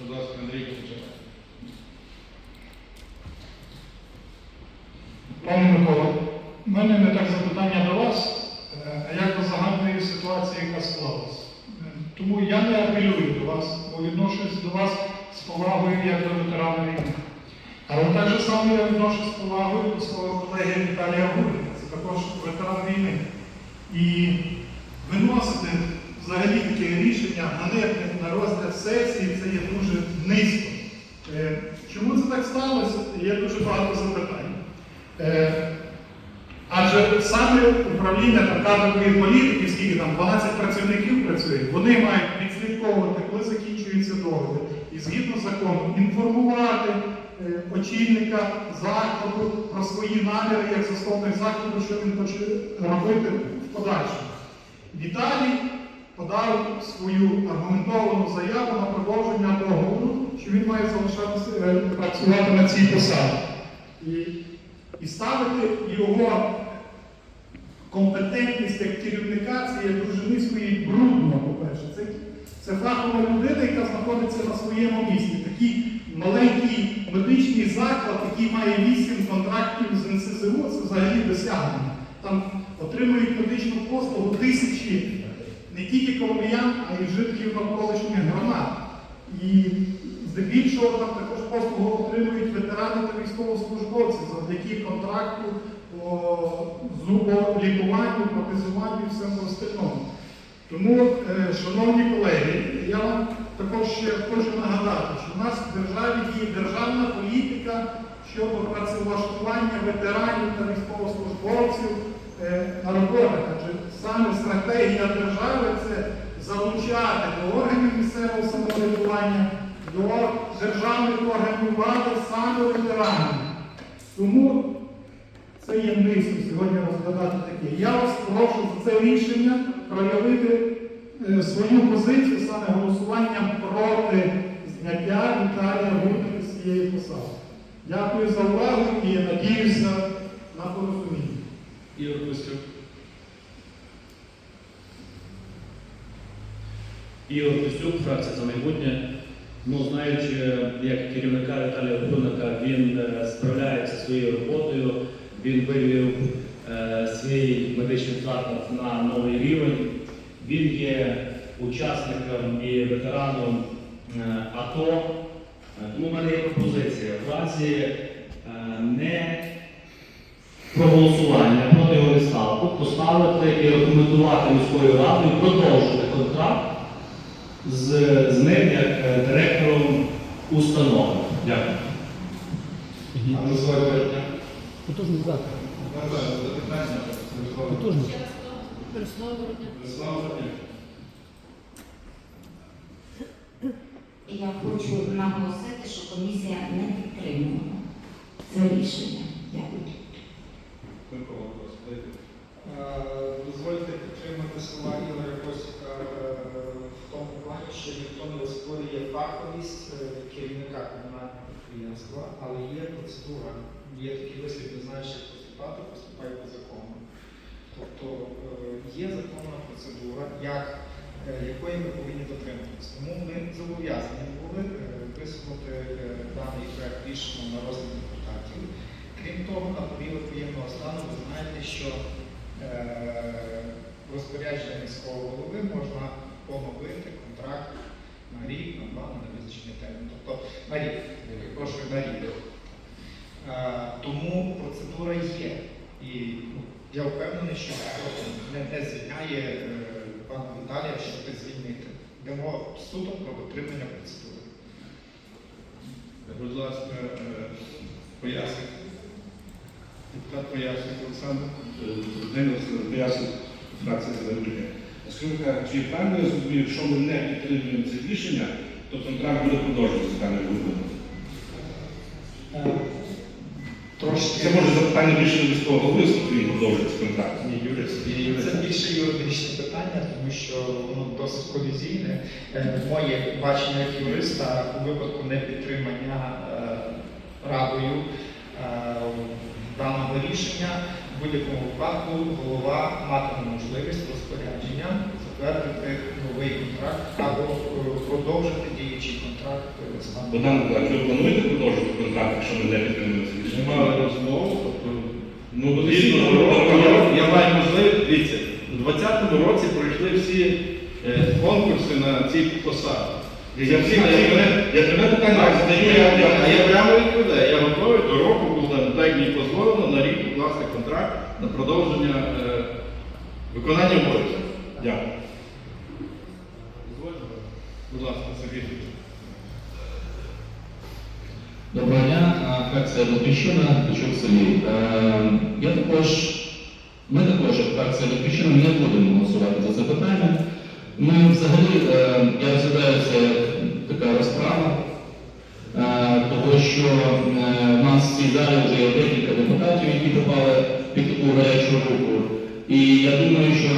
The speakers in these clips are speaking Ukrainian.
Будь ласка, Андрій. Пане Микола, в мене не так запитання до вас, е, а як до загальної ситуації, яка склалась. Е, Тому я не апелюю до вас, бо відношусь до вас з повагою як до ветерана війни. Але так же само я відношусь з повагою до свого колеги Віталія Гурика, це також ветеран війни. І виносити взагалі таке рішення ганебне на розгляд сесії, це є дуже низько. Е, Чому це так сталося? Є дуже багато запитань. Е, Адже саме управління там, кадрової політики, скільки там 12 працівників працює, вони мають відслідковувати, коли закінчується договір, і згідно закону інформувати е, очільника закладу про свої наміри як засновник закладу, що він хоче робити в подальшому. Віталій подав свою аргументовану заяву на продовження договору, що він має залишатися е, працювати на цій посаді. І, і ставити його компетентність як керівника низько і брудно, по-перше. Це, це фахова людина, яка знаходиться на своєму місці. Такий маленький медичний заклад, який має вісім контрактів з НСЗУ, це взагалі досягнення. Там отримують медичну послугу тисячі не тільки коломиян, а й жителів навколишніх громад. І здебільшого там також послугу отримують ветерани та військовослужбовці завдяки контракту по зуболікуванню, протезуванню і всьому остальному. Тому, е, шановні колеги, я вам також ще хочу нагадати, що в нас в державі діє державна політика щодо працевлаштування ветеранів та військовослужбовців на роботах. Адже саме стратегія держави це залучати до органів місцевого самоврядування, до державних органів влади саме ветеранів. Тому це є низько сьогодні розглядати таке. Я вас прошу за це рішення проявити е, свою позицію саме голосуванням проти зняття Віталія Гурника з цієї посади. Дякую за увагу і. Ігор Костюк. Ігор Костюк, фракція за майбутнє. Ну, знаючи, як керівника Віталія Гурника, він е, справляється своєю роботою, він вивів е, свій медичний заклад на новий рівень. Він є учасником і ветераном е, АТО. Е, Тому в мене є пропозиція. В разі е, не проголосування проти його відставку поставити і рекомендувати міською радою продовжити контракт з, з ним як е, директором установи. Дякую. А ви звати? Потужний заклад. Запитання. Потужний. Я хочу наголосити, що комісія не підтримувала це рішення. Дякую. Микола, будь ласка, дайте. Е, Дозвольте підтримати слова Ігоря Косика е, в тому плані, що ніхто не оспорює фаховість е, керівника комунального підприємства, але є процедура, є такий вислів, не знаєш, як поступати, поступай по закону. Тобто е, є законна процедура, як, е, якої ми повинні дотримуватися. Тому ми зобов'язані були е, висунути даний проект рішення на розгляд депутатів. Крім того, на період воєнного стану ви знаєте, що розпорядження міського голови можна поновити контракт на рік, на два, на невизначений термін. Тобто на рік, прошу на рік. Е, тому процедура є. І ну, я впевнений, що не, не звільняє е, пана Віталія, щоб звільнити. Йдемо суто про дотримання процедури. Будь ласка, е, поясніть. Депутат пояснить Олександр. Пояснив фракція за майбутнє. Чи правильно я зрозумів, якщо ми не підтримуємо це рішення, то контракт буде продовжуватися з? Е, Трошки. Це може запитання більше міського голови, оскільки він продовжується контракт. Ні, юрист. Це більше юридичне питання, тому що воно досить колізійне. Е, Моє бачення як юриста у випадку непідтримання е, радою е, даного рішення в будь-якому випадку голова матиме можливість розпорядження затвердити новий контракт або е, продовжити діючий контракт е, з паном. Богдан Миколаївич, ви плануєте продовжити контракт, якщо ми не підтримуємо це рішення? Немає розмов, тобто Ну, Дійсно, дійсно, я- я маю можливість, дивіться, у 2020 році пройшли всі е, конкурси на ці посади. Я всі я тебе питання задаю, я, Я, а я, я прямо відповідаю, я готовий до року, коли так мені дозволено, на рік укласти контракт на продовження е, виконання обов'язків. Дякую. Будь ласка, Сергій. Доброго дня, а, фракція Батьківщина, Ткачук Сергій. Е, Я також, ми також, як фракція Батьківщина, не будемо голосувати за це питання. Ми взагалі, е, я розглядаю це така розправа, е, того що в нас в цій залі вже є декілька депутатів, які попали під таку гарячу руку. І я думаю, що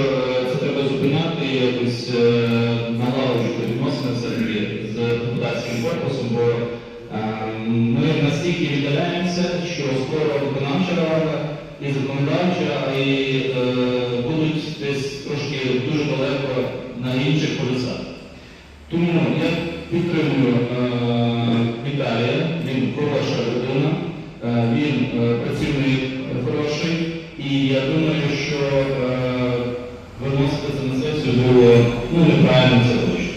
це треба зупиняти і якось налагоджувати відносини настільки віддаляємося, що скоро виконавча рада і законодавча, і е, будуть десь трошки дуже далеко на інших полюсах. Тому я підтримую е, Віталія, він хороша людина, е, він е, працівник хороший, і я думаю, що е, виносити це на сесію було ну, неправильно це точно.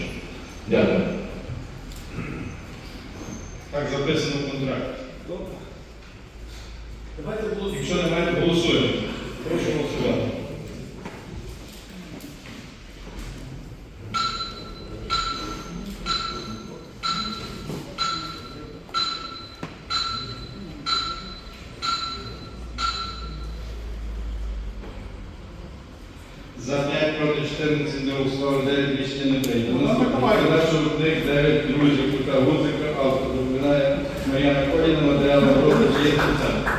Дякую. Так записано в контракті. Якщо немає, то голосуємо. Прошу голосувати. За 5 проти 14 не голосували 9 рішення не прийнято. Наступний наш виробник 9 друзів Кута Гузика, автор доповідає Мар'яна Коліна, матеріали розгляд є спеціально.